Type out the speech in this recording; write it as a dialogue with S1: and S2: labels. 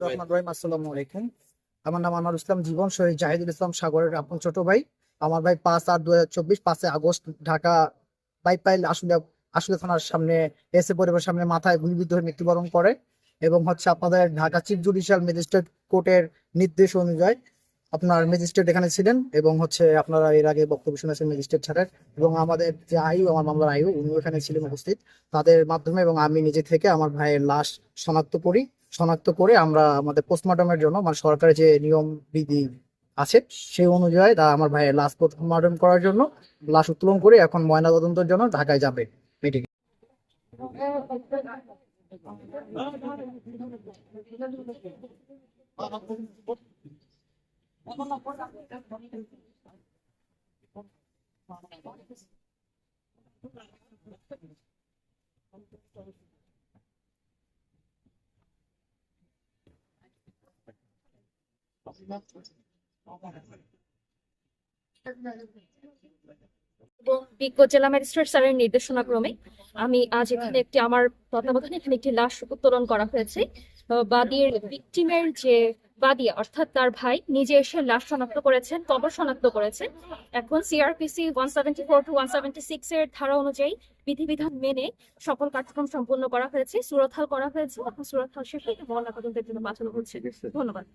S1: রহমান রহিম আসসালামু আলাইকুম। আমার নাম আনোয়ার ইসলাম জীবন শহীদ জাহিদুল ইসলাম সাগরের আপন ছোট ভাই। আমার ভাই পাঁচ আট দু হাজার চব্বিশ পাঁচে আগস্ট ঢাকা বাইপাইল আসলে আসলে থানার সামনে এসে পরিবারের সামনে মাথায় গুলিবিদ্ধ হয়ে মৃত্যুবরণ করে এবং হচ্ছে আপনাদের ঢাকা চিফ জুডিশিয়াল ম্যাজিস্ট্রেট কোর্টের নির্দেশ অনুযায়ী আপনার ম্যাজিস্ট্রেট এখানে ছিলেন এবং হচ্ছে আপনারা এর আগে বক্তব্য শুনেছেন ম্যাজিস্ট্রেট ছাড়ের এবং আমাদের যে আয়ু আমার মামলার আয়ু উনি এখানে ছিলেন উপস্থিত। তাদের মাধ্যমে এবং আমি নিজে থেকে আমার ভাইয়ের লাশ শনাক্ত করি। শনাক্ত করে আমরা আমাদের পোস্টমর্টমের জন্য মানে সরকারের যে নিয়ম, বিধি আছে, সেই অনুযায়ী আমার ভাইয়ের লাশ পোস্টমর্টম করার জন্য লাশ উত্তোলন করে এখন ময়নাতদন্তের জন্য ঢাকায় যাবে। মেডিকেল
S2: এবং উত্তোলন করা হয়েছে। ভাই, নিজে এসে লাশ শনাক্ত করেছেন, কবর শনাক্ত এখন one seventy four to one seventy six এর ধারা অনুযায়ী বিধিবিধান মেনে সকল কার্যক্রম সম্পূর্ণ করা হয়েছে সুরতহাল করা হয়েছে। এখন জন্য হচ্ছে। ধন্যবাদ।